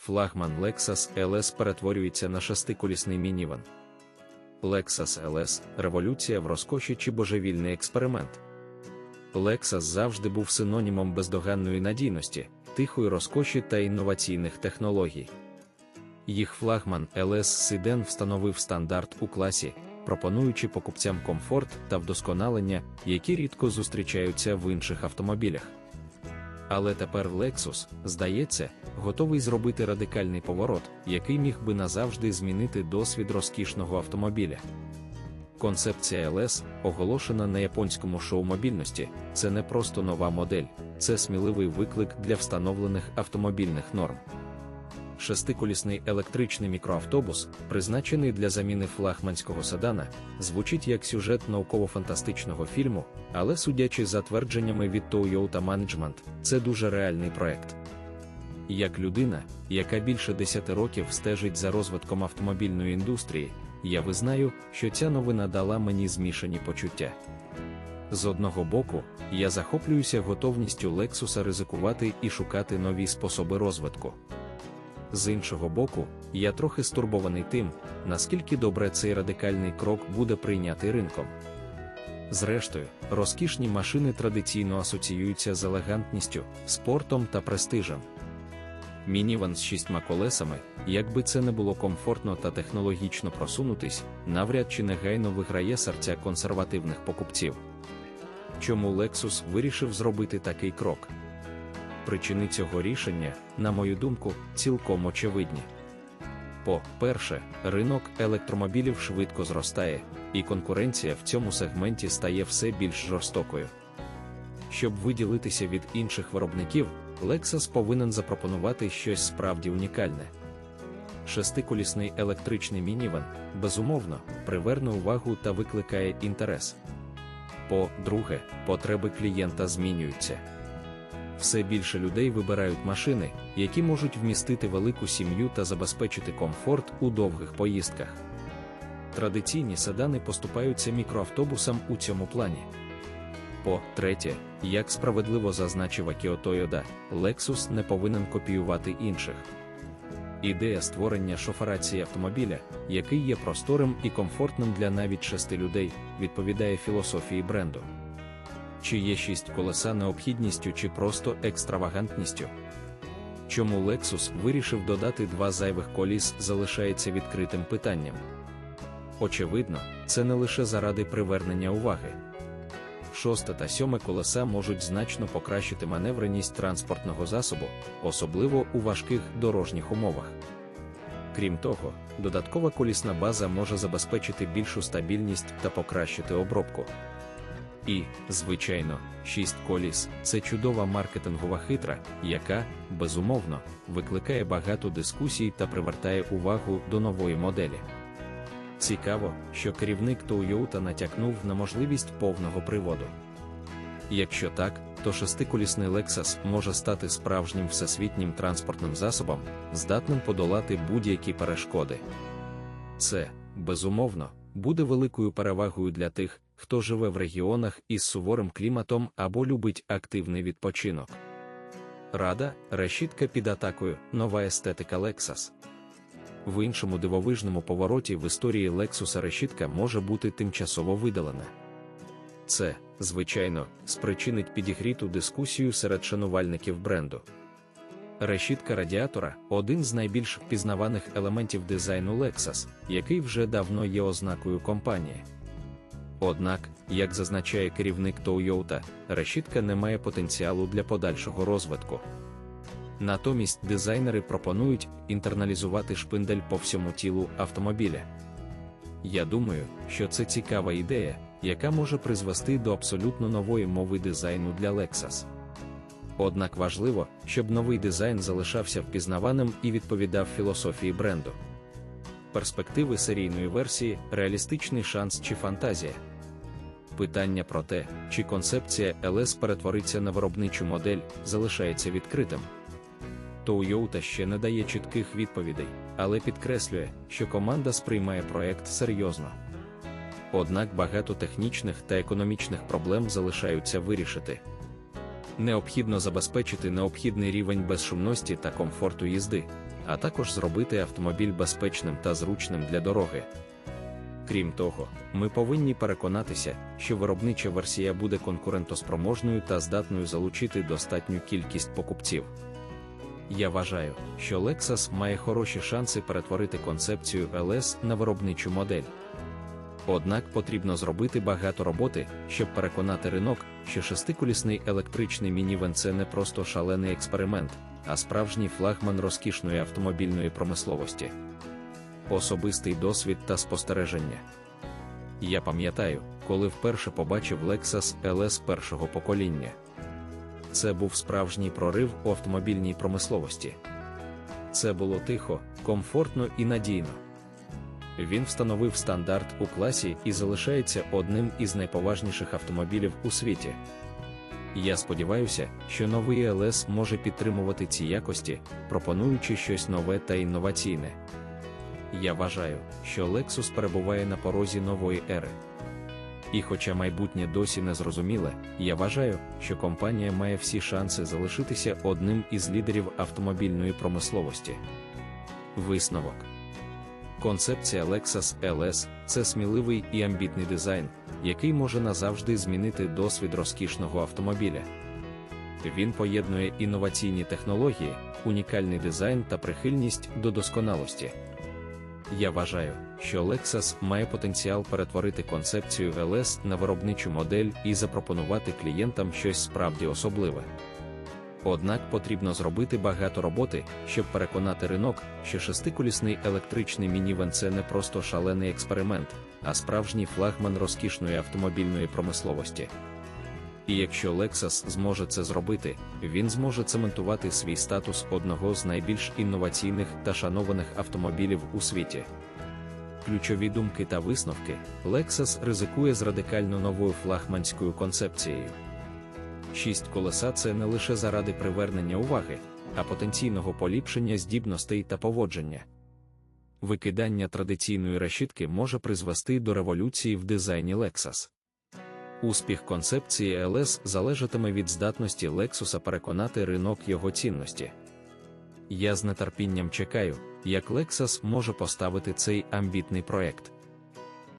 флагман Lexus LS перетворюється на шестиколісний мініван. Lexus LS революція в розкоші чи божевільний експеримент. Lexus завжди був синонімом бездоганної надійності, тихої розкоші та інноваційних технологій. Їх флагман LS Sedan встановив стандарт у класі, пропонуючи покупцям комфорт та вдосконалення, які рідко зустрічаються в інших автомобілях. Але тепер Lexus, здається, готовий зробити радикальний поворот, який міг би назавжди змінити досвід розкішного автомобіля. Концепція LS, оголошена на японському шоу мобільності, це не просто нова модель, це сміливий виклик для встановлених автомобільних норм. Шестиколісний електричний мікроавтобус, призначений для заміни флагманського седана, звучить як сюжет науково-фантастичного фільму, але судячи за твердженнями від Toyota Management, це дуже реальний проект. Як людина, яка більше 10 років стежить за розвитком автомобільної індустрії, я визнаю, що ця новина дала мені змішані почуття. З одного боку, я захоплююся готовністю Лексуса ризикувати і шукати нові способи розвитку. З іншого боку, я трохи стурбований тим, наскільки добре цей радикальний крок буде прийнятий ринком. Зрештою, розкішні машини традиційно асоціюються з елегантністю, спортом та престижем. Мініван з шістьма колесами, якби це не було комфортно та технологічно просунутись, навряд чи негайно виграє серця консервативних покупців. Чому Lexus вирішив зробити такий крок? Причини цього рішення, на мою думку, цілком очевидні. По-перше, ринок електромобілів швидко зростає, і конкуренція в цьому сегменті стає все більш жорстокою. Щоб виділитися від інших виробників, Lexus повинен запропонувати щось справді унікальне. Шестиколісний електричний мініван, безумовно, приверне увагу та викликає інтерес. По-друге, потреби клієнта змінюються. Все більше людей вибирають машини, які можуть вмістити велику сім'ю та забезпечити комфорт у довгих поїздках. Традиційні седани поступаються мікроавтобусам у цьому плані. По-третє, як справедливо зазначив Акіо Тойода, Lexus не повинен копіювати інших. Ідея створення шоферації автомобіля, який є просторим і комфортним для навіть шести людей, відповідає філософії бренду. Чи є шість колеса необхідністю чи просто екстравагантністю? Чому Lexus вирішив додати два зайвих коліс, залишається відкритим питанням. Очевидно, це не лише заради привернення уваги. Шосте та сьоме колеса можуть значно покращити маневреність транспортного засобу, особливо у важких дорожніх умовах. Крім того, додаткова колісна база може забезпечити більшу стабільність та покращити обробку. І, звичайно, шість коліс це чудова маркетингова хитра, яка, безумовно, викликає багато дискусій та привертає увагу до нової моделі. Цікаво, що керівник Toyota натякнув на можливість повного приводу. Якщо так, то шестиколісний Lexus може стати справжнім всесвітнім транспортним засобом, здатним подолати будь-які перешкоди. Це, безумовно, буде великою перевагою для тих, хто живе в регіонах із суворим кліматом або любить активний відпочинок. Рада, решітка під атакою, нова естетика Lexus. В іншому дивовижному повороті в історії Lexus решітка може бути тимчасово видалена. Це, звичайно, спричинить підігріту дискусію серед шанувальників бренду. Решітка радіатора один з найбільш впізнаваних елементів дизайну Lexus, який вже давно є ознакою компанії. Однак, як зазначає керівник Toyota, решітка не має потенціалу для подальшого розвитку. Натомість дизайнери пропонують інтерналізувати шпиндель по всьому тілу автомобіля. Я думаю, що це цікава ідея, яка може призвести до абсолютно нової мови дизайну для Lexus. Однак важливо, щоб новий дизайн залишався впізнаваним і відповідав філософії бренду. Перспективи серійної версії, реалістичний шанс чи фантазія. Питання про те, чи концепція LS перетвориться на виробничу модель, залишається відкритим. Toyota ще не дає чітких відповідей, але підкреслює, що команда сприймає проект серйозно. Однак багато технічних та економічних проблем залишаються вирішити. Необхідно забезпечити необхідний рівень безшумності та комфорту їзди, а також зробити автомобіль безпечним та зручним для дороги. Крім того, ми повинні переконатися, що виробнича версія буде конкурентоспроможною та здатною залучити достатню кількість покупців. Я вважаю, що Lexus має хороші шанси перетворити концепцію LS на виробничу модель. Однак потрібно зробити багато роботи, щоб переконати ринок, що шестиколісний електричний мінівен це не просто шалений експеримент, а справжній флагман розкішної автомобільної промисловості. Особистий досвід та спостереження. Я пам'ятаю, коли вперше побачив Lexus LS першого покоління. Це був справжній прорив у автомобільній промисловості. Це було тихо, комфортно і надійно. Він встановив стандарт у класі і залишається одним із найповажніших автомобілів у світі. Я сподіваюся, що новий ЛС може підтримувати ці якості, пропонуючи щось нове та інноваційне. Я вважаю, що Lexus перебуває на порозі нової ери. І хоча майбутнє досі не зрозуміле, я вважаю, що компанія має всі шанси залишитися одним із лідерів автомобільної промисловості. Висновок Концепція Lexus LS це сміливий і амбітний дизайн, який може назавжди змінити досвід розкішного автомобіля. Він поєднує інноваційні технології, унікальний дизайн та прихильність до досконалості. Я вважаю, що Lexus має потенціал перетворити концепцію LS на виробничу модель і запропонувати клієнтам щось справді особливе. Однак потрібно зробити багато роботи, щоб переконати ринок, що шестиколісний електричний мінівен це не просто шалений експеримент, а справжній флагман розкішної автомобільної промисловості. І якщо Lexus зможе це зробити, він зможе цементувати свій статус одного з найбільш інноваційних та шанованих автомобілів у світі. Ключові думки та висновки Lexus ризикує з радикально новою флагманською концепцією. Шість колеса це не лише заради привернення уваги, а потенційного поліпшення здібностей та поводження. Викидання традиційної решітки може призвести до революції в дизайні Lexus. Успіх концепції LS залежатиме від здатності Lexus переконати ринок його цінності. Я з нетерпінням чекаю, як Lexus може поставити цей амбітний проект.